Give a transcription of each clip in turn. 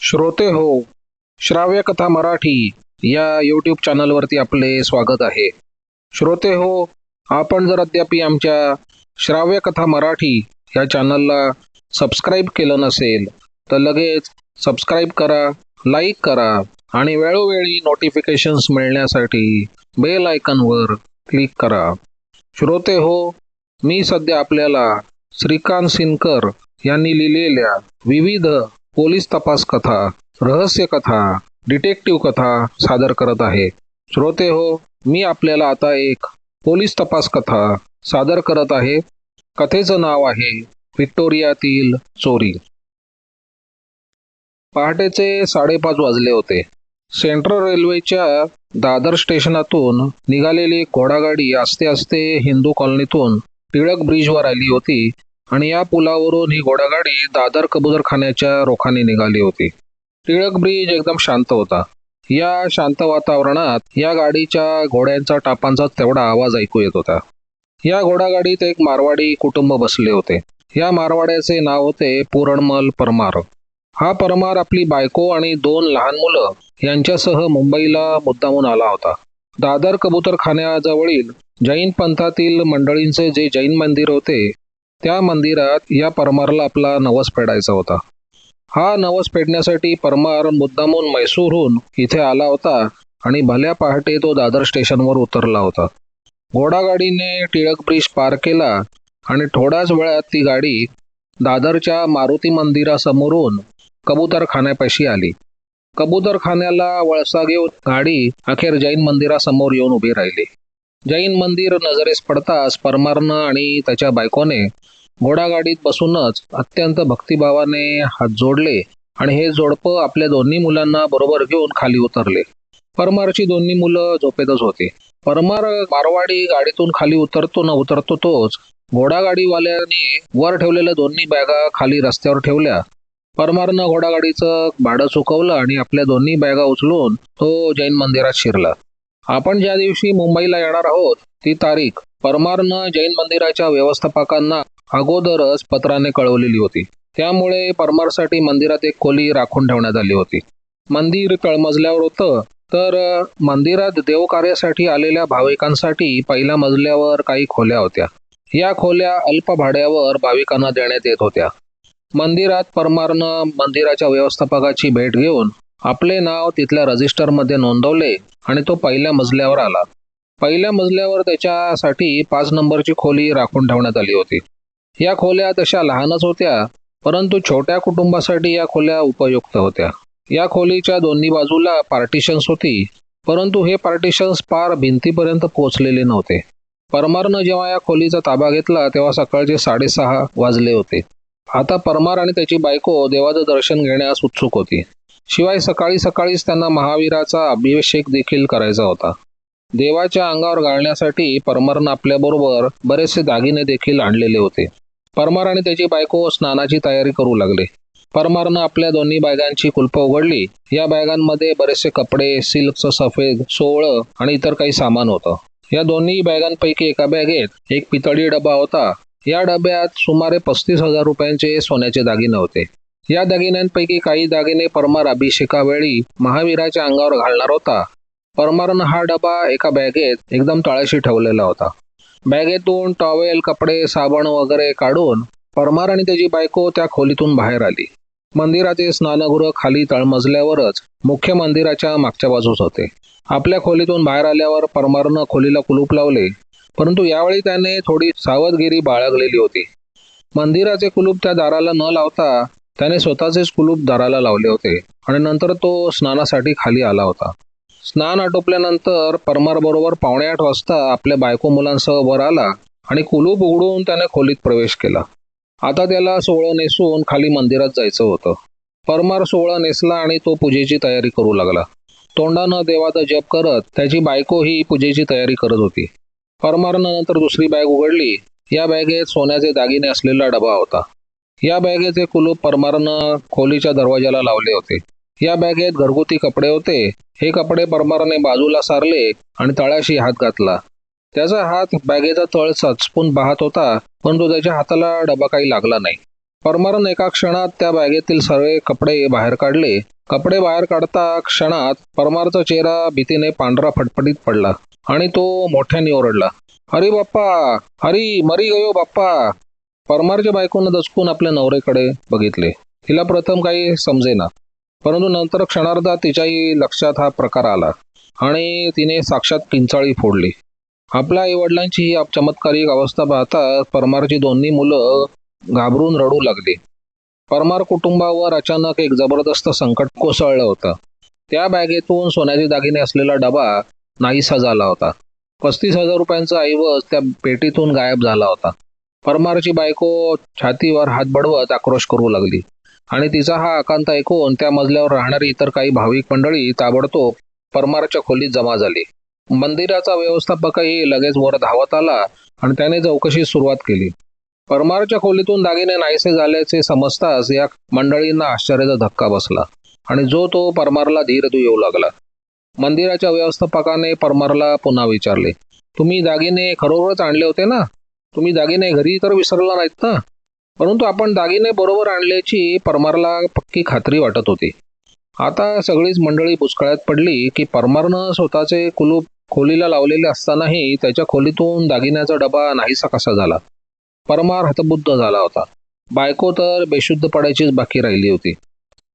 श्रोते हो श्राव्य कथा मराठी या यूट्यूब चॅनलवरती आपले स्वागत आहे. श्रोते हो आपण जर अद्याप आमच्या श्राव्य कथा मराठी या चॅनलला सबस्क्राईब केलं नसेल तर लगेच सबस्क्राईब करा लाईक करा आणि वेळोवेळी नोटिफिकेशन्स मिळण्यासाठी बेल आयकनवर क्लिक करा. श्रोते हो मी सध्या आपल्याला श्रीकांत सिनकर यांनी लिहिलेल्या विविध पोलीस तपास कथा रहस्य कथा डिटेक्टिव्ह कथा सादर करत आहे. श्रोते हो मी आपल्याला आता एक पोलीस तपास कथा सादर करत आहे. कथेचं नाव आहे व्हिक्टोरियातील चोरी. पहाटेचे साडेपाच वाजले होते. सेंट्रल रेल्वेच्या दादर स्टेशनातून निघालेली घोडागाडी आस्ते आस्ते हिंदू कॉलनीतून टिळक ब्रिजवर आली होती. आणि या पुलावरून ही घोडागाडी दादर कबुतरखान्याच्या रोखाने निघाली होती. टिळक ब्रिज एकदम शांत होता. या शांत वातावरणात या गाडीच्या घोड्यांचा टापांचा तेवढा आवाज ऐकू येत होता. या घोडागाडीत एक मारवाडी कुटुंब बसले होते. या मारवाड्याचे नाव होते पुरणमल परमार. हा परमार आपली बायको आणि दोन लहान मुलं यांच्यासह मुंबईला मुद्दामून आला होता. दादर कबूतरखान्याजवळील जैन पंथातील मंडळींचे जे जैन मंदिर होते त्या मंदिरात या परमारला आपला नवस फेडायचा होता. हा नवस फेडण्यासाठी परमार मुद्दामून मैसूरहून इथे आला होता आणि भल्या पहाटे तो दादर स्टेशनवर उतरला होता. घोडागाडीने टिळक ब्रिज पार केला आणि थोड्याच वेळात ती गाडी दादरच्या मारुती मंदिरासमोरून कबूतरखान्यापाशी आली. कबूतरखान्याला वळसा घेऊन गाडी अखेर जैन मंदिरासमोर येऊन उभी राहिली. जैन मंदिर नजरेस पडताच परमारनं आणि त्याच्या बायकोने घोडागाडीत बसूनच अत्यंत भक्तिभावाने हात जोडले आणि हे जोडपं आपल्या दोन्ही मुलांना बरोबर घेऊन खाली उतरले. परमारची दोन्ही मुलं झोपेतच होती. परमार मारवाडी गाडीतून खाली उतरतो न उतरतो तोच घोडागाडीवाल्याने वर ठेवलेल्या दोन्ही बॅगा खाली रस्त्यावर ठेवल्या. परमारनं घोडागाडीचं भाडं चुकवलं आणि आपल्या दोन्ही बॅगा उचलून तो जैन मंदिरात शिरला. आपण ज्या दिवशी मुंबईला येणार आहोत ती तारीख परमारनं जैन मंदिराच्या व्यवस्थापकांना अगोदरच पत्राने कळवलेली होती. त्यामुळे परमारसाठी मंदिरात एक खोली राखून ठेवण्यात आली होती. मंदिर तळमजल्यावर होतं तर मंदिरात देवकार्यासाठी आलेल्या भाविकांसाठी पहिल्या मजल्यावर काही खोल्या होत्या. या खोल्या अल्प भाड्यावर भाविकांना देण्यात येत होत्या. मंदिरात परमारनं मंदिराच्या व्यवस्थापकाची भेट घेऊन आपले नाव तिथल्या रजिस्टरमध्ये नोंदवले आणि तो पहिल्या मजल्यावर आला. पहिल्या मजल्यावर त्याच्यासाठी पाच नंबरची खोली राखून ठेवण्यात आली होती. या खोल्या तशा लहानच होत्या परंतु छोट्या कुटुंबासाठी या खोल्या उपयुक्त होत्या. या खोलीच्या दोन्ही बाजूला पार्टिशन्स होती परंतु हे पार्टिशन्स पार भिंतीपर्यंत पोहोचलेले नव्हते. परमारनं जेव्हा या खोलीचा ताबा घेतला तेव्हा सकाळचे साडेसहा वाजले होते. आता परमार आणि त्याची बायको देवाचं दर्शन घेण्यास उत्सुक होती. शिवाय सकाळी सकाळीच त्यांना महावीराचा अभिषेक देखील करायचा होता. देवाच्या अंगावर घालण्यासाठी परमारनं आपल्याबरोबर बरेचसे दागिने देखील आणलेले होते. परमार आणि त्याची बायको स्नानाची तयारी करू लागले. परमारनं आपल्या दोन्ही बॅगांची कुलपं उघडली. या बॅगांमध्ये बरेचसे कपडे सिल्कचं सफेद सोवळं आणि इतर काही सामान होतं. या दोन्ही बॅगांपैकी एका बॅगेत एक पितळी डबा होता. या डब्यात सुमारे पस्तीस हजार रुपयांचे सोन्याचे दागिने होते. या दागिन्यांपैकी काही दागिने परमार अभिषेकावेळी महावीराच्या अंगावर घालणार होता. परमारनं हा डबा एका बॅगेत एकदम तळाशी ठेवलेला होता. बॅगेतून टॉवेल कपडे साबण वगैरे काढून परमार आणि त्याची बायको त्या खोलीतून बाहेर आली. मंदिराचे स्नानगृह खाली तळमजल्यावरच मुख्य मंदिराच्या मागच्या बाजूस होते. आपल्या खोलीतून बाहेर आल्यावर परमारनं खोलीला कुलूप लावले परंतु यावेळी त्याने थोडी सावधगिरी बाळगलेली होती. मंदिराचे कुलूप त्या दाराला न लावता त्याने स्वतःचेच कुलूप दाराला लावले होते आणि नंतर तो स्नानासाठी खाली आला होता. स्नान आटोपल्यानंतर परमार बरोबर पावणे आठ वाजता आपल्या बायको मुलांसह वर आला आणि कुलूप उघडून त्याने खोलीत प्रवेश केला. आता त्याला सोहळं नेसून खाली मंदिरात जायचं होतं. परमार सोहळं नेसला आणि तो पूजेची तयारी करू लागला. तोंडानं देवाचा जप करत त्याची बायको ही पूजेची तयारी करत होती. परमारनं नंतर दुसरी बॅग उघडली. या बॅगेत सोन्याचे दागिने असलेला डबा होता. या बॅगेचे कुलूप परमारनं खोलीच्या दरवाजाला लावले होते. या बॅगेत घरगुती कपडे होते. हे कपडे परमारने बाजूला सारले आणि तळाशी हात घातला. त्याचा हात बॅगेचा तळ सचपून पाहत होता परंतु त्याच्या हाताला डबा काही लागला नाही. परमारन एका क्षणात त्या बॅगेतील सर्व कपडे बाहेर काढले. कपडे बाहेर काढता क्षणात परमारचा चेहरा भीतीने पांढरा फटफटीत पडला आणि तो मोठ्याने ओरडला हरी बाप्पा! हरी मरी गयो बाप्पा! परमारच्या बायकोनं दचकून आपल्या नवरेकडे बघितले. तिला प्रथम काही समजेना. परंतु नंतर क्षणार्धात तिच्याही लक्षात हा प्रकार आला आणि तिने साक्षात किंचाळी फोडली. आपल्या आईवडिलांची ही चमत्कारिक अवस्था पाहता परमारची दोन्ही मुलं घाबरून रडू लागली. परमार कुटुंबावर अचानक एक जबरदस्त संकट कोसळलं होतं. त्या बॅगेतून सोन्याचे दागिने असलेला डबा नाहीसा झाला होता. पस्तीस हजार रुपयांचा ऐवज त्या पेटीतून गायब झाला होता. परमारची बायको छातीवर हात बडवत आक्रोश करू लागली. आणि तिचा हा आकांत ऐकून त्या मजल्यावर राहणारी इतर काही भाविक मंडळी ताबडतोब परमारच्या खोलीत जमा झाली. मंदिराचा व्यवस्थापकही लगेच वर धावत आला आणि त्याने चौकशी सुरुवात केली. परमारच्या खोलीतून दागिने नाहीसे झाल्याचे समजताच या मंडळींना आश्चर्याचा धक्का बसला आणि जो तो परमारला धीर येऊ लागला. मंदिराच्या व्यवस्थापकाने परमारला पुन्हा विचारले तुम्ही दागिने खरोखरच आणले होते ना? तुम्ही दागिने घरी तर विसरला नाहीत ना. परंतु आपण दागिने बरोबर आणल्याची परमारला पक्की खात्री वाटत होती. आता सगळीच मंडळी बुचकळ्यात पडली की परमारनं स्वतःचे कुलूप खोलीला लावलेले असतानाही त्याच्या खोलीतून दागिन्याचा डबा नाहीसा कसा झाला. परमार हतबुद्ध झाला होता. बायको तर बेशुद्ध पडायचीच बाकी राहिली होती.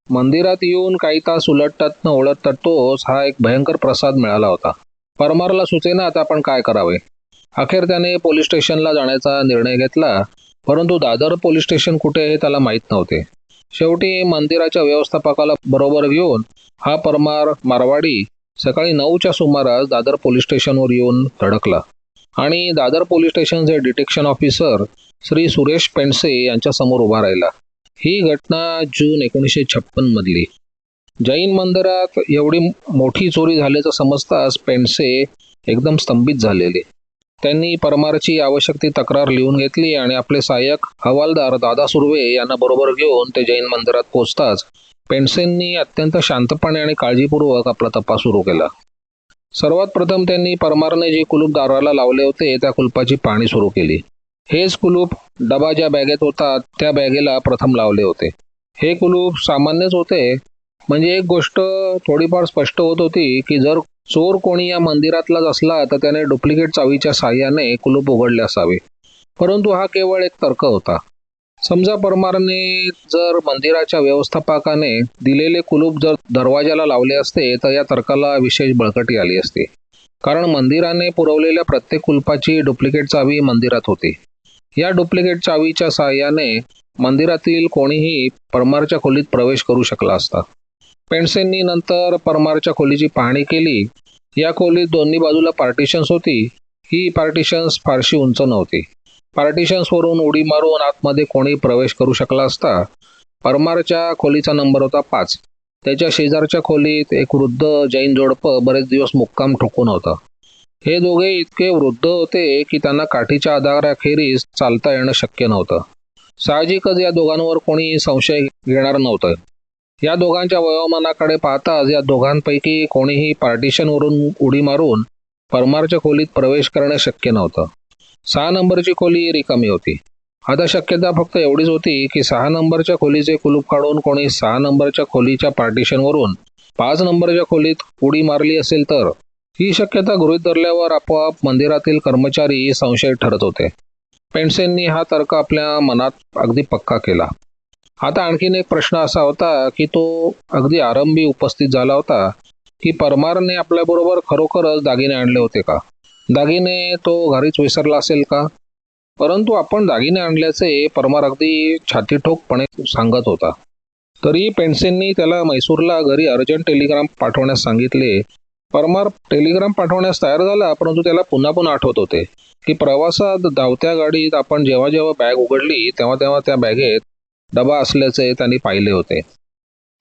मंदिरात येऊन काही तास उलटतात न ओळटतात तोच हा एक भयंकर प्रसाद मिळाला होता. परमारला सुचेना आता आपण काय करावे. अखेर त्याने पोलीस स्टेशनला जाण्याचा निर्णय घेतला परंतु दादर पोलीस स्टेशन कुठे हे त्याला माहीत नव्हते. शेवटी मंदिराच्या व्यवस्थापकाला बरोबर घेऊन हा परमार मारवाडी सकाळी नऊच्या सुमारास दादर पोलीस स्टेशनवर येऊन धडकला. आणि दादर पोलीस स्टेशनचे डिटेक्शन ऑफिसर श्री सुरेश पेंडसे यांच्या समोर उभा राहिला. ही घटना जून एकोणीसशे छप्पन मधली. जैन मंदिरात एवढी मोठी चोरी झाल्याचं समजताच पेंडसे एकदम स्तंभित झालेले. त्यांनी परमारची आवश्यक ती तक्रार लिहून घेतली आणि आपले सहाय्यक हवालदार दादा सुर्वे यांना बरोबर घेऊन ते जैन मंदिरात पोहोचताच पेंडसेंनी अत्यंत शांतपणे आणि काळजीपूर्वक आपला तपास सुरू केला. सर्वात प्रथम त्यांनी परमारने जे कुलूप दाराला लावले होते त्या कुलपाची पाहणी सुरू केली. हेच कुलूप डबा ज्या बॅगेत होता त्या बॅगेला प्रथम लावले होते. हे कुलूप सामान्यच होते. म्हणजे एक गोष्ट थोडीफार स्पष्ट होत होती की जर चोर कोणी या मंदिरातलाच असला तर त्याने डुप्लिकेट चावीच्या साह्याने कुलूप उघडले असावे. परंतु हा केवळ एक तर्क होता. समजा परमारने जर मंदिराच्या व्यवस्थापकाने दिलेले कुलूप जर दरवाजाला लावले असते तर या तर्काला विशेष बळकटी आली असती. कारण मंदिराने पुरवलेल्या प्रत्येक कुलपाची डुप्लिकेट चावी मंदिरात होती. या डुप्लिकेट चावीच्या साहाय्याने मंदिरातील कोणीही परमारच्या खोलीत प्रवेश करू शकला असता. पेंडसेंनी नंतर परमारच्या खोलीची पाहणी केली. या खोलीत दोन्ही बाजूला पार्टिशन्स होती. ही पार्टिशन्स फारशी उंच नव्हती. पार्टिशन्सवरून उडी मारून आतमध्ये कोणी प्रवेश करू शकला असता परमारच्या खोलीचा नंबर होता पाच. त्याच्या शेजारच्या खोलीत एक वृद्ध जैन जोडपं बरेच दिवस मुक्काम ठोकून होतं. हे दोघे इतके वृद्ध होते की त्यांना काठीच्या आधाराखेरीज चालता येणं शक्य नव्हतं. साहजिकच या दोघांवर कोणी संशय घेणार नव्हतं. या दोघांच्या वयोमानाकडे पाहताच या दोघांपैकी कोणीही पार्टिशनवरून उडी मारून परमारच्या खोलीत प्रवेश करणे शक्य नव्हतं. सहा नंबरची खोली रिकामी होती. आता शक्यता फक्त एवढीच होती की सहा नंबरच्या खोलीचे कुलूप काढून कोणी सहा नंबरच्या खोलीच्या पार्टिशनवरून पाच नंबरच्या खोलीत उडी मारली असेल तर ही शक्यता गृहीत धरल्यावर आपोआप मंदिरातील कर्मचारी संशय ठरत होते. पेंडसेंनी हा तर्क आपल्या मनात अगदी पक्का केला. आता आणखीन एक प्रश्न असा होता की तो अगदी आरंभी उपस्थित झाला होता की परमारने आपल्याबरोबर खरोखरच दागिने आणले होते का? दागिने तो घरीच विसरला असेल का? परंतु आपण दागिने आणल्याचे परमार अगदी छातीठोकपणे सांगत होता. तरी पेन्सेननी त्याला मैसूरला घरी अर्जंट टेलिग्राम पाठवण्यास सांगितले. परमार टेलिग्राम पाठवण्यास तयार झाला परंतु त्याला पुन्हा पुन्हा आठवत होते की प्रवासात धावत्या गाडीत आपण जेव्हा जेव्हा बॅग उघडली तेव्हा तेव्हा त्या बॅगेत डबा असल्याचे त्यांनी पाहिले होते.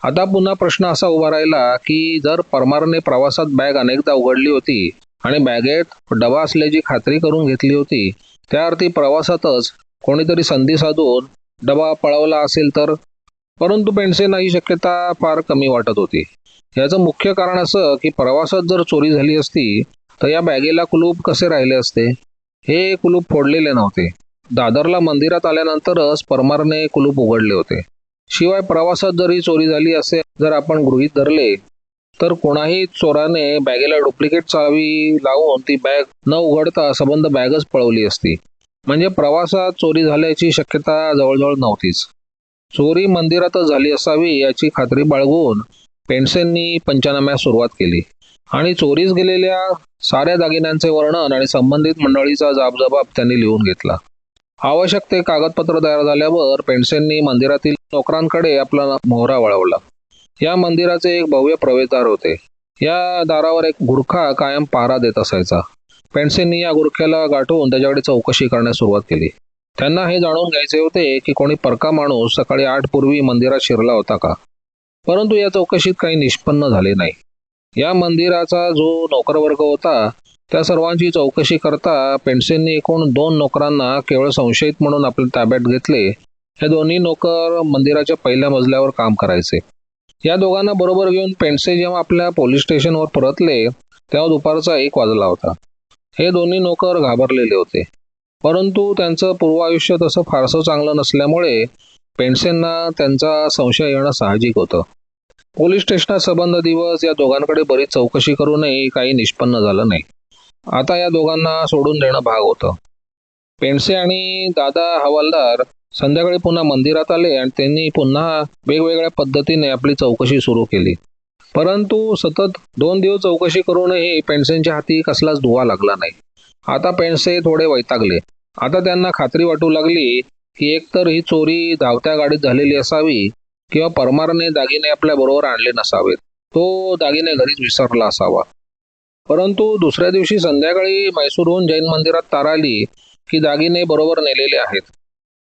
आता पुन्हा प्रश्न असा उभा राहिला की जर परमारने प्रवासात बॅग अनेकदा उघडली होती आणि बॅगेत डबा असल्याची खात्री करून घेतली होती त्या अर्थी प्रवासातच कोणीतरी संधी साधून डबा पळवला असेल तर? परंतु पेन्सेना ही शक्यता फार कमी वाटत होती. याचं मुख्य कारण असं की प्रवासात जर चोरी झाली असती तर या बॅगेला कुलूप कसे राहिले असते? हे कुलूप फोडलेले नव्हते. दादरला मंदिरात आल्यानंतरच परमारने कुलूप उघडले होते. शिवाय प्रवासात जरी चोरी झाली असे जर आपण गृहीत धरले तर कोणाही चोराने बॅगेला डुप्लिकेट चावी लावून ती बॅग न उघडता संबंध बॅगच पळवली असती. म्हणजे प्रवासात चोरी झाल्याची शक्यता जवळजवळ नव्हतीच. चोरी मंदिरातच झाली असावी याची खात्री बाळगून पेंडसेंनी पंचनाम्यास सुरुवात केली. आणि चोरीस गेलेल्या साऱ्या दागिन्यांचे वर्णन आणि संबंधित मंडळीचा जाबजबाब त्यांनी लिहून घेतला. आवश्यक ते कागदपत्र तयार झाल्यावर पेंडसेंनी मंदिरातील नोकरांकडे आपला मोहरा वळवला. या मंदिराचे एक भव्य प्रवेशद्वार होते. या दारावर एक गुरखा कायम पहारा देत असायचा. पेंडसेंनी या गुरख्याला गाठून त्याच्याकडे चौकशी करण्यास सुरुवात केली. त्यांना हे जाणून घ्यायचे होते की कोणी परका माणूस सकाळी आठ पूर्वी मंदिरात शिरला होता का? परंतु या चौकशीत काही निष्पन्न झाले नाही. या मंदिराचा जो नोकरवर्ग होता त्या सर्वांची चौकशी करता पेंडसेंनी एकूण दोन नोकरांना केवळ संशयित म्हणून आपल्या ताब्यात घेतले. हे दोन्ही नोकर मंदिराच्या पहिल्या मजल्यावर काम करायचे. या दोघांना बरोबर घेऊन पेंडसे जेव्हा आपल्या पोलीस स्टेशनवर परतले तेव्हा दुपारचा एक वाजला होता. हे दोन्ही नोकर घाबरलेले होते. परंतु त्यांचं पूर्वायुष्य तसं फारसं चांगलं नसल्यामुळे पेंडसेंना त्यांचा संशय येणं साहजिक होतं. पोलीस स्टेशनात संबंध दिवस या दोघांकडे बरीच चौकशी करूनही काही निष्पन्न झालं नाही. आता या दोघांना सोडून देणं भाग होतं. पेंडसे आणि दादा हवालदार संध्याकाळी पुन्हा मंदिरात आले आणि त्यांनी पुन्हा वेगवेगळ्या पद्धतीने आपली चौकशी सुरू केली. परंतु सतत दोन दिवस चौकशी करूनही पेंडसेंच्या हाती कसलाच धुवा लागला नाही. आता पेंडसे थोडे वैतागले. आता त्यांना खात्री वाटू लागली की एकतर ही चोरी धावत्या गाडीत झालेली असावी किंवा परमारने दागिने आपल्या बरोबर आणले नसावेत. तो दागिने घरीच विसरला असावा. परंतु दुसऱ्या दिवशी संध्याकाळी मैसूरहून जैन मंदिरात तार आली की दागिने बरोबर नेलेले आहेत.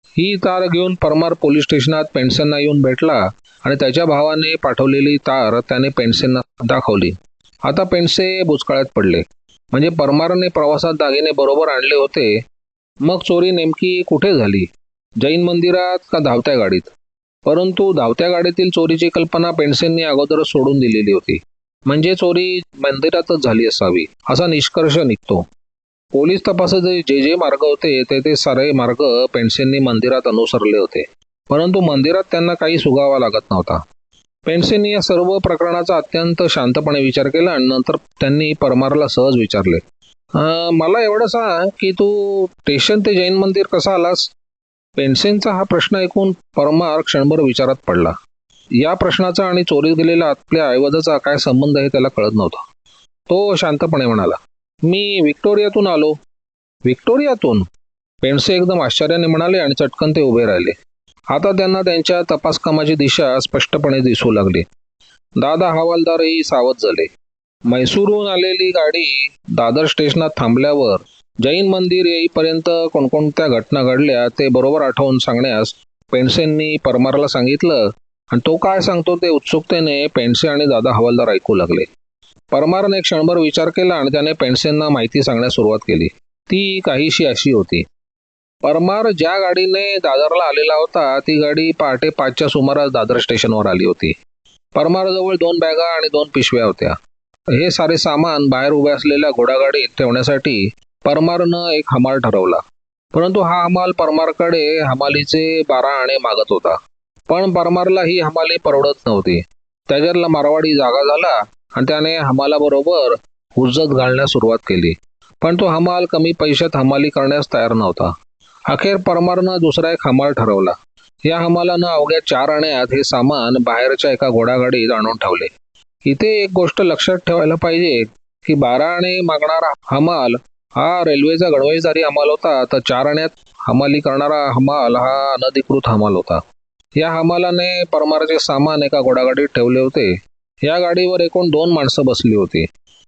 ही तार घेऊन परमार पोलीस स्टेशनात पेन्शनना येऊन भेटला आणि त्याच्या भावाने पाठवलेली तार त्याने पेन्शनना दाखवली. आता पेन्से बुचकाळ्यात पडले. म्हणजे परमारने प्रवासात दागिने बरोबर आणले होते. मग चोरी नेमकी कुठे झाली? जैन मंदिरात का धावत्या गाडीत? परंतु धावत्या गाडीतील चोरीची कल्पना पेन्सेंनी अगोदरच सोडून दिलेली होती. म्हणजे चोरी मंदिरातच झाली असावी असा निष्कर्ष निघतो. पोलीस तपासाचे जे जे मार्ग होते ते ते सारे मार्ग पेन्सेंनी मंदिरात अनुसरले होते. परंतु मंदिरात त्यांना काही सुगावा लागत नव्हता. पेन्सेंनी या सर्व प्रकरणाचा अत्यंत शांतपणे विचार केला आणि नंतर त्यांनी परमारला सहज विचारले. मला एवढं सांग की तू स्टेशन ते जैन मंदिर कसा आलास? पेन्सेनचा हा प्रश्न ऐकून परमार क्षणभर विचारात पडला. या प्रश्नाचा आणि चोरीत गेलेला आपल्या ऐवजाचा काय संबंध हे त्याला कळत नव्हता. तो शांतपणे म्हणाला मी व्हिक्टोरियातून आलो. व्हिक्टोरियातून? पेन्से एकदम आश्चर्याने म्हणाले आणि चटकन ते उभे राहिले. आता त्यांना त्यांच्या तपास कामाची दिशा स्पष्टपणे दिसू लागली. दादा हवालदारही सावध झाले. मैसूरहून आलेली गाडी दादर स्टेशनात थांबल्यावर जैन मंदिर येईपर्यंत कोणकोणत्या घटना घडल्या ते बरोबर आठवून सांगण्यास पेंडसेंनी परमारला सांगितलं आणि तो काय सांगतो ते उत्सुकतेने पेन्से आणि दादा हवालदार ऐकू लागले. परमारने क्षणभर विचार केला आणि त्याने पेन्सेंना माहिती सांगण्यास सुरुवात केली. ती काहीशी अशी होती. परमार ज्या गाडीने दादरला आलेला होता ती गाडी पहाटे पाचच्या सुमारास दादर स्टेशनवर आली होती. परमारजवळ दोन बॅगा आणि दोन पिशव्या होत्या. हे सारे सामान बाहेर उभ्या असलेल्या घोडागाडीत ठेवण्यासाठी परमारनं एक हमाल ठरवला. परंतु हा हमाल परमारकडे हमालीचे बारा आणे मागत होता. पण परमारला ही हमाली परवडत नव्हती. त्याच्यातला मारवाडी जागा झाला आणि त्याने हमालाबरोबर उज्जत घालण्यास सुरुवात केली. पण तो हमाल कमी पैशात हमाली करण्यास तयार नव्हता. अखेर परमारनं दुसरा एक हमाल ठरवला. या हमालानं अवघ्या चार आण्यात हे सामान बाहेरच्या एका घोडागाडीत आणून ठेवले. इथे एक गोष्ट लक्षात ठेवायला पाहिजे की बारा आणे मागणारा हमाल हा रेल्वेचा गडवाईदारी हमाल होता. तर चार आण्यात हमाली करणारा हमाल हा अनधिकृत हमाल होता. या हमालाने परमाराचे सामान एका घोडागाडीत ठेवले होते. या गाडीवर एकूण दोन माणसं बसली होती.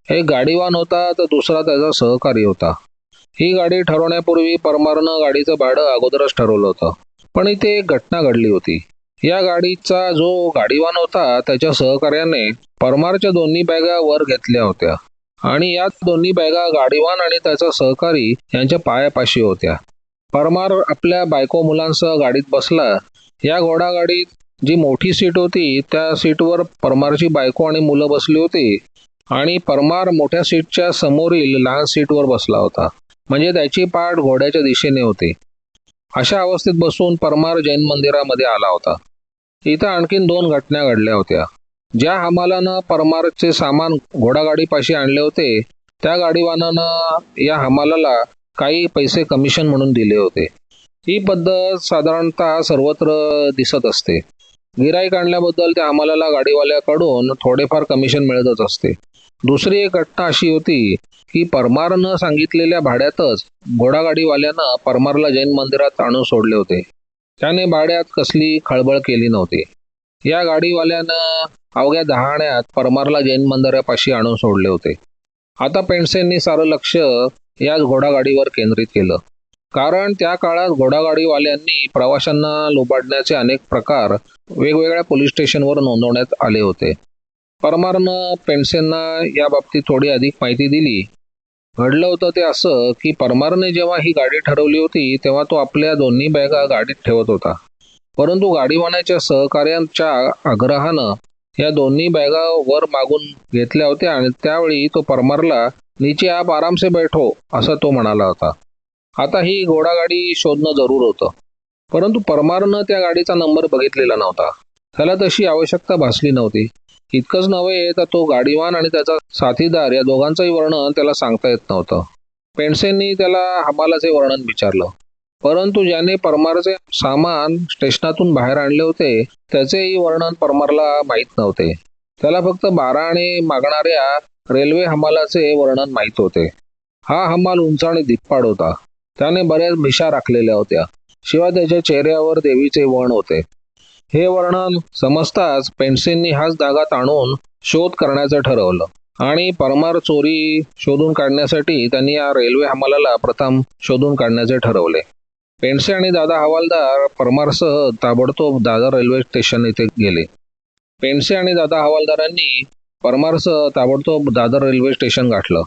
एक गाडीवान होता तर दुसरा त्याचा सहकारी होता. ही गाडी ठरवण्यापूर्वी परमारनं गाडीचं भाडं अगोदरच ठरवलं होतं. पण इथे एक घटना घडली होती. या गाडीचा जो गाडीवान होता त्याच्या सहकार्याने परमारच्या दोन्ही बॅगा वर घेतल्या होत्या. आणि यात दोन्ही बॅगा गाडीवान आणि त्याचा सहकारी यांच्या पायापाशी होत्या. परमार आपल्या बायको मुलांसह गाडीत बसला या घोडागाडीत जी मोठी सीट होती त्या सीटवर परमारची बायको आणि मुलं बसली होती. आणि परमार मोठ्या सीटच्या समोरील लहान सीटवर बसला होता. म्हणजे त्याची पाठ घोड्याच्या दिशेने होती. अशा अवस्थेत बसून परमार जैन मंदिरामध्ये आला होता. इथं आणखीन दोन घटना घडल्या होत्या. ज्या हमालानं परमारचे सामान घोडागाडीपाशी आणले होते त्या गाडीवानानं या हमालाला काही पैसे कमिशन म्हणून दिले होते. ही पद्धत साधारणतः सर्वत्र दिसत असते. गिराईक आणल्याबद्दल त्या हमालाला गाडीवाल्याकडून थोडेफार कमिशन मिळतच असते. दुसरी एक घटना अशी होती की परमारनं सांगितलेल्या भाड्यातच घोडागाडीवाल्यानं परमारला जैन मंदिरात आणून सोडले होते. त्याने भाड्यात कसली खळबळ केली नव्हती. या गाडीवाल्यानं अवघ्या दहाण्यात परमारला जैन मंदिरापाशी आणून सोडले होते. आता पेंडसेंनी सारं लक्ष याच घोडागाडीवर केंद्रित केलं. कारण त्या काळात घोडागाडीवाल्यांनी प्रवाशांना लुबाडण्याचे अनेक प्रकार वेगवेगळ्या पोलीस स्टेशनवर नोंदवण्यात आले होते. परमारनं पेंडसेंना या बाबतीत थोडी अधिक माहिती दिली. घडलं होतं ते असं की परमारने जेव्हा ही गाडी ठरवली होती तेव्हा तो आपल्या दोन्ही बॅगा गाडीत ठेवत होता. परंतु गाडीवाण्याच्या सहकार्यांच्या आग्रहानं या दोन्ही बॅगा वर मागून घेतल्या होत्या आणि त्यावेळी तो परमारला नीचे आप आराम से बैठो असं तो म्हणाला होता. आता ही घोडागाडी शोधणं जरूर होतं. परंतु परमारनं त्या गाडीचा नंबर बघितलेला नव्हता. त्याला तशी आवश्यकता भासली नव्हती. इतकंच नव्हे तर तो गाडीवान आणि त्याचा साथीदार या दोघांचंही वर्णन त्याला सांगता येत नव्हतं. पेंडसेंनी त्याला हमालाचे वर्णन विचारलं. परंतु ज्याने परमारचे सामान स्टेशनातून बाहेर आणले होते त्याचेही वर्णन परमारला माहीत नव्हते. त्याला फक्त बारा आणि मागणाऱ्या रेल्वे हमालाचे वर्णन माहीत होते. हा हमाल उंच आणि दिप्पाड होता. त्याने बऱ्याच मिशा राखलेल्या होत्या. शिवाय त्याच्या चेहऱ्यावर देवीचे वण होते. हे वर्णन समजताच पेन्सिलनी हाच धागा ताणून शोध करण्याचं ठरवलं. आणि परमार चोरी शोधून काढण्यासाठी त्यांनी या रेल्वे हमालाला प्रथम शोधून काढण्याचे ठरवले. पेंडसे आणि दादा हवालदार परमारसह ताबडतोब दादर रेल्वे स्टेशन येथे गेले. पेंडसे आणि दादा हवालदारांनी परमारसह ताबडतोब दादर रेल्वे स्टेशन गाठलं.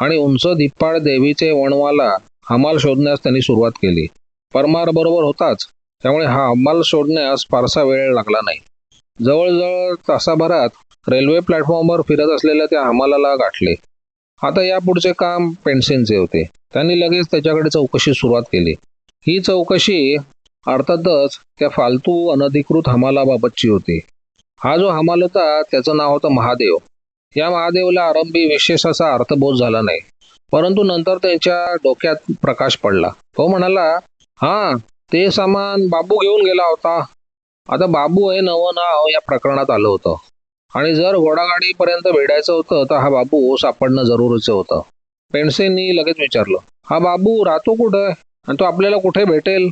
आणि उंच धिप्पाड देवीचे वणवाला हमाल शोधण्यास त्यांनी सुरुवात केली. परमार बरोबर होताच त्यामुळे हा हमाल शोधण्यास फारसा वेळ लागला नाही. जवळजवळ तासाभरात रेल्वे प्लॅटफॉर्मवर फिरत असलेल्या त्या हमालाला गाठले. आता या पुढचे काम पेन्सिनचे होते. त्यांनी लगेच त्याच्याकडे चौकशी सुरुवात केली. ही चौकशी अर्थातच त्या फालतू अनधिकृत हमालाबाबतची होती. हा जो हमाल होता त्याचं नाव होतं महादेव. या महादेवला आरंभी विशेष असा अर्थबोध झाला नाही. परंतु नंतर त्याच्या डोक्यात प्रकाश पडला. तो म्हणाला हा ते सामान बाबू घेऊन गेला होता. आता बाबू हे नवं नाव या प्रकरणात आलं होतं. आणि जर घोडागाडीपर्यंत भेटायचं होतं तर हा बाबू सापडणं जरुरीचं होतं. पेंडसेंनी लगेच विचारलं हा बाबू राहतो कुठं? आणि तो आपल्याला कुठे भेटेल?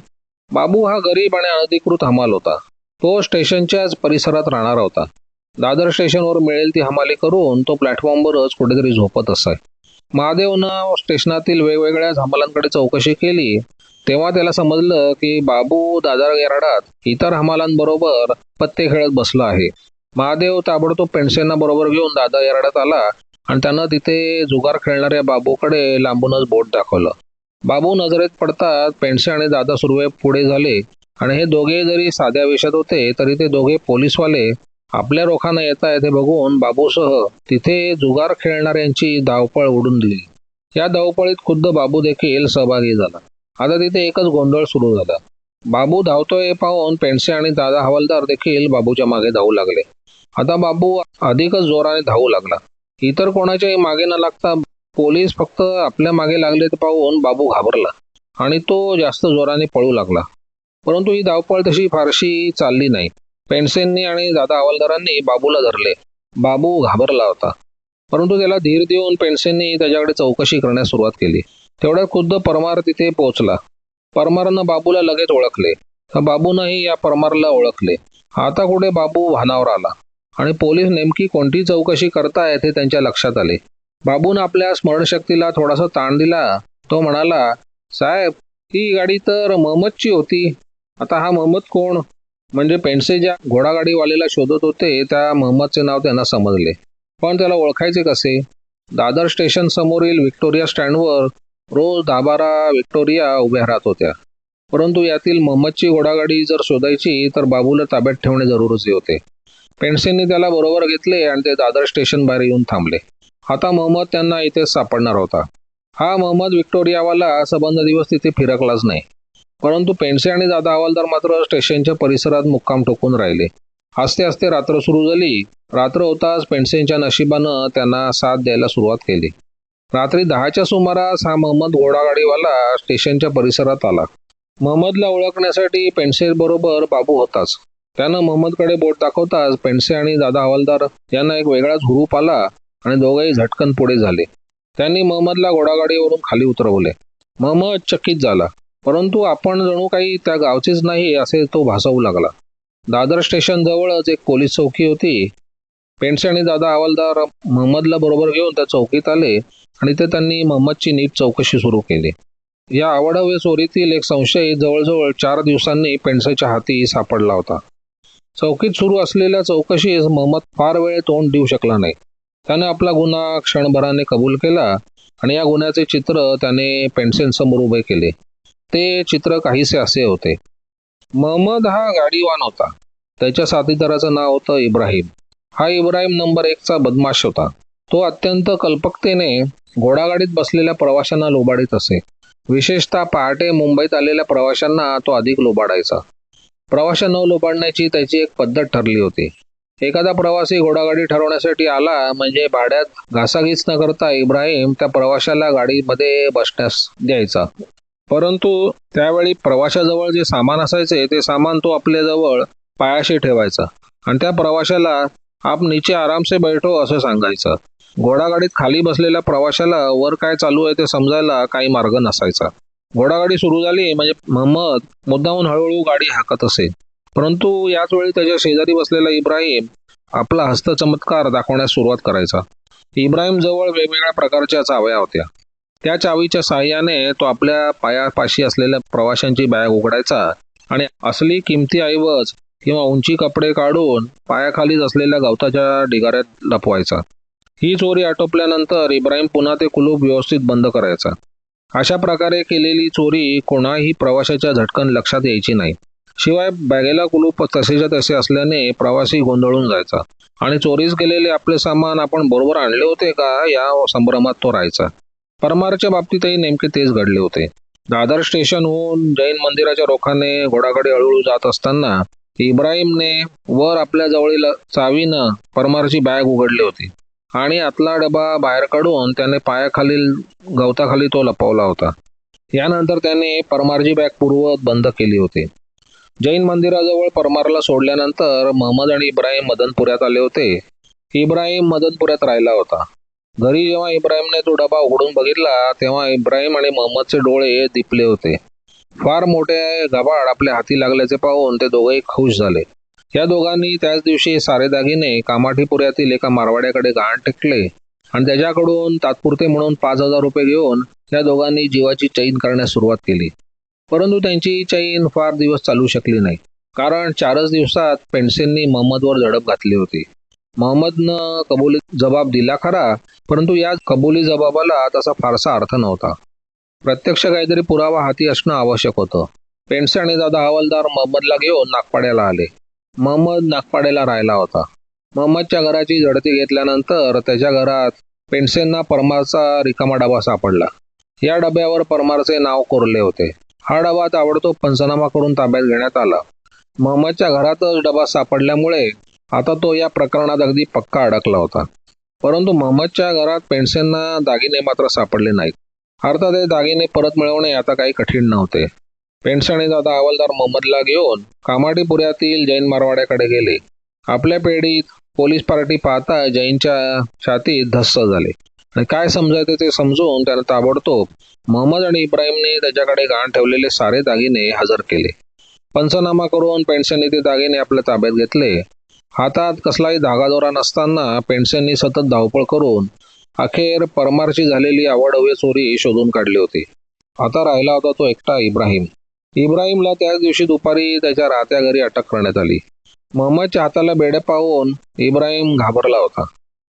बाबू हा गरीब आणि अनधिकृत हमाल होता. तो स्टेशनच्याच परिसरात राहणारा होता. दादर स्टेशनवर मिळेल ती हमाली करून तो प्लॅटफॉर्मवरच कुठेतरी झोपत असाय. महादेवनं स्टेशनातील वेगवेगळ्या हमालांकडे चौकशी केली. तेव्हा त्याला समजलं की बाबू दादर गेराडात इतर हमालांबरोबर पत्ते खेळत बसला आहे. महादेव ताबडतोब पेन्सेंना बरोबर घेऊन दादा येराडात आला आणि त्यानं तिथे जुगार खेळणाऱ्या बाबूकडे लांबूनच बोट दाखवलं. बाबू नजरेत पडतात पेंडसे आणि दादा सुर्वे पुढे झाले. आणि हे दोघे जरी साध्या वेशात होते तरी ते दोघे पोलीसवाले आपल्या रोखानं येता येते बघून बाबूसह तिथे जुगार खेळणाऱ्यांची धावपळ उडून दिली. या धावपळीत खुद्द बाबू देखील सहभागी झाला. आता तिथे एकच गोंधळ सुरू झाला. बाबू धावतोय पाहून पेन्से आणि दादा हवालदार देखील बाबूच्या मागे धावू लागले. आता बाबू अधिकच जोराने धावू लागला. इतर कोणाच्याही मागे न लागता पोलीस फक्त आपल्या मागे लागले ते पाहून बाबू घाबरला आणि तो जास्त जोराने पळू लागला. परंतु ही धावपळ तशी फारशी चालली नाही. पेन्सेंनी आणि दादा हवालदारांनी बाबूला धरले. बाबू घाबरला होता. परंतु त्याला धीर देऊन पेन्सेंनी त्याच्याकडे चौकशी करण्यास सुरुवात केली. तेवढ्यात खुद्द परमार तिथे पोहोचला. परमारनं बाबूला लगेच ओळखले. तर बाबूनही या परमारला ओळखले. आता कुठे बाबू भानावर आला? आणि पोलीस नेमकी कोणती चौकशी करतायत हे त्यांच्या लक्षात आले. बाबून आपल्या स्मरणशक्तीला थोडासा ताण दिला. तो म्हणाला साहेब ही गाडी तर महम्मदची होती. आता हा महम्मद कोण? म्हणजे पेंडसे ज्या घोडागाडीवालेला शोधत होते त्या महम्मदचे नाव त्यांना समजले. पण त्याला ओळखायचे कसे? दादर स्टेशन समोरील व्हिक्टोरिया स्टँडवर रोज दहा बारा व्हिक्टोरिया उभ्या राहत होत्या. परंतु यातील महम्मदची घोडागाडी जर शोधायची तर बाबूला ताब्यात ठेवणे जरुरीचे होते. पेंडसेंनी त्याला बरोबर घेतले आणि ते दादर स्टेशन बाहेर येऊन थांबले. आता महम्मद त्यांना इथे सापडणार होता. हा महम्मद व्हिक्टोरियावाला संबंध दिवस तिथे फिरकलाच नाही. परंतु पेंडसे आणि दादा हवालदार मात्र स्टेशनच्या परिसरात मुक्काम ठोकून राहिले. आस्ते आस्ते रात्र सुरू झाली. रात्र होताच पेंडसेंच्या नशिबानं त्यांना साथ द्यायला सुरुवात केली. रात्री दहाच्या सुमारास हा महम्मद घोडागाडीवाला स्टेशनच्या परिसरात आला. महम्मदला ओळखण्यासाठी पेंडसे बरोबर बाबू होताच. त्यानं महम्मदकडे बोट दाखवताच पेंडसे आणि दादा हवालदार यांना एक वेगळाच हुरूप आला आणि दोघेही झटकन पुढे झाले. त्यांनी महम्मदला घोडागाडीवरून खाली उतरवले. महम्मद चकित झाला. परंतु आपण जणू काही त्या गावचेच नाही असे तो भासवू लागला. दादर स्टेशन जवळच एक पोलीस चौकी होती. पेंडसे आणि दादा हवालदार महम्मदला बरोबर घेऊन त्या चौकीत आले आणि ते त्यांनी महम्मदची नीट चौकशी सुरू केली. या आवडव्य चोरीतील एक संशयित जवळजवळ चार दिवसांनी पेंडसेच्या हाती सापडला होता. चौकीत सुरू असलेल्या चौकशीस महम्मद फार वेळ तोंड देऊ शकला नाही. त्याने आपला गुन्हा क्षणभराने कबूल केला आणि या गुन्ह्याचे चित्र त्याने पेंडसेंसमोर उभे केले. ते चित्र काहीसे असे होते. महमद हा गाडीवान होता. त्याच्या साथीदाराचं नाव होतं इब्राहिम. हा इब्राहिम नंबर एकचा बदमाश होता. तो अत्यंत कल्पकतेने घोडागाडीत बसलेल्या प्रवाशांना लोबाडीत असे. विशेषतः पहाटे मुंबईत आलेल्या प्रवाशांना तो अधिक लोबाडायचा. प्रवाशांना लोबाडण्याची त्याची एक पद्धत ठरली होती. एखादा प्रवासी घोडागाडी ठरवण्यासाठी आला म्हणजे भाड्यात घासाघीस न करता इब्राहिम त्या प्रवाशाला गाडीमध्ये बसण्यास द्यायचा. परंतु त्यावेळी प्रवाशाजवळ जे सामान असायचे ते सामान तो आपल्याजवळ पायाशी ठेवायचा. आणि त्या प्रवाशाला आप नीचे आरामसे बैठो असं सांगायचं. घोडागाडीत खाली बसलेल्या प्रवाशाला वर काय चालू आहे ते समजायला काही मार्ग नसायचा. घोडागाडी सुरू झाली म्हणजे महम्मद मुद्दाहून हळूहळू गाडी हाकत असे. परंतु याच वेळी त्याच्या शेजारी बसलेला इब्राहिम आपला हस्तचमत्कार दाखवण्यास सुरुवात करायचा. इब्राहिम जवळ वेगवेगळ्या प्रकारच्या चाव्या होत्या. त्या चावीच्या साहाय्याने तो आपल्या पायापाशी असलेल्या प्रवाशांची बॅग उघडायचा आणि असली किमती ऐवज किंवा उंची कपडे काढून पायाखालीच असलेल्या गवताच्या ढिगाऱ्यात लपवायचा. ही चोरी आटोपल्यानंतर इब्राहिम पुन्हा ते कुलूप व्यवस्थित बंद करायचा. अशा प्रकारे केलेली चोरी कोणाही प्रवाशाच्या झटकन लक्षात यायची नाही. शिवाय बॅगेला कुलूप तसेच्या तसे असल्याने प्रवासी गोंधळून जायचा. आणि चोरीस गेलेले आपले सामान आपण बरोबर आणले होते का या संभ्रमात तो राहायचा. परमारच्या बाबतीतही नेमके तेच घडले होते. दादर स्टेशनहून जैन मंदिराच्या रोखाने घोडाकडे हळूहळू जात असताना इब्राहिमने वर आपल्या जवळील चावीनं परमारची बॅग उघडली होती. आणि आतला डबा बाहेर काढून त्याने पायाखालील गवताखाली तो लपवला होता. यानंतर त्याने परमारची बॅग पूर्वत बंद केली होती. जैन मंदिराजवळ परमारला सोडल्यानंतर महम्मद आणि इब्राहिम मदनपुऱ्यात आले होते. इब्राहिम मदनपुऱ्यात राहिला होता. घरी जेव्हा इब्राहिमने तो डबा उघडून बघितला तेव्हा इब्राहिम आणि महम्मदचे डोळे दिपले होते. फार मोठे गबाड आपल्या हाती लागल्याचे पाहून ते दोघेही खुश झाले. या दोघांनी त्याच दिवशी सारे दागिने कामाठीपुऱ्यातील एका मारवाड्याकडे गहाण टेकले आणि त्याच्याकडून तात्पुरते म्हणून पाच हजार रुपये घेऊन त्या दोघांनी जीवाची चैन करण्यास सुरुवात केली. परंतु त्यांची चैन फार दिवस चालू शकली नाही कारण चारच दिवसात पेन्सिलनी महम्मदवर झडप घातली होती. महम्मदनं कबुली जबाब दिला खरा परंतु या कबुली जबाबाला तसा फारसा अर्थ नव्हता. प्रत्यक्ष काहीतरी पुरावा हाती असणं आवश्यक होतं. पेंडसे आणि दादा हवालदार महम्मदला घेऊन नागपाड्याला आले. महम्मद नागपाड्याला राहिला होता. महम्मदच्या घराची झडती घेतल्यानंतर त्याच्या घरात पेंडसेंना परमारचा रिकामा डबा सापडला. या डब्यावर परमारचे नाव कोरले होते. हा डबा ताबडतोब पंचनामा करून ताब्यात घेण्यात आला. महम्मदच्या घरातच डबा सापडल्यामुळे आता तो या प्रकरणात अगदी पक्का अडकला होता. परंतु महम्मदच्या घरात पेंडसेंना दागिने मात्र सापडले नाहीत. अर्थात हे दागिने परत मिळवणे आता काही कठीण नव्हते. पेन्सने दादा हवालदार मोहम्मदला घेऊन कामाटीपुऱ्यातील जैन मारवाड्याकडे गेले. आपल्या पेढीत पोलीस पार्टी पाहता जैनच्या छातीत धस्स झाले. आणि काय समजायचे ते समजून त्यानं ताबडतोब मोहम्मद आणि इब्राहिमने त्याच्याकडे गहाण ठेवलेले सारे दागिने हजर केले. पंचनामा करून पेंडसेंनी ते दागिने आपल्या ताब्यात घेतले. हातात कसलाही धागादोरा नसताना पेंडसेंनी सतत धावपळ करून अखेर परमारची झालेली आवडवे चोरी शोधून काढली होती. आता राहिला होता तो एकटा इब्राहिम. इब्राहिमला त्याच दिवशी दुपारी त्याच्या राहत्या घरी अटक करण्यात आली. महम्मदच्या हाताला बेडे पाहून इब्राहिम घाबरला होता.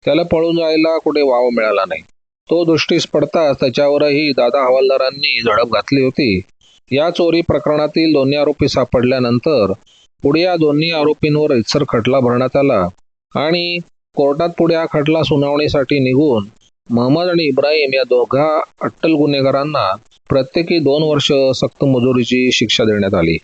त्याला पळून जायला कुठे वाव मिळाला नाही. तो दृष्टीस पडताच त्याच्यावरही दादा हवालदारांनी झडप घातली होती. या चोरी प्रकरणातील दोन्ही आरोपी सापडल्यानंतर पुढे या दोन्ही आरोपींवर इत्सर खटला भरण्यात आला आणि कोर्टात पुढे हा खटला सुनावणीसाठी निघून महम्मद आणि इब्राहिम या दोघा अट्टल गुन्हेगारांना प्रत्येकी दोन वर्ष सक्त मजुरीची शिक्षा देण्यात आली.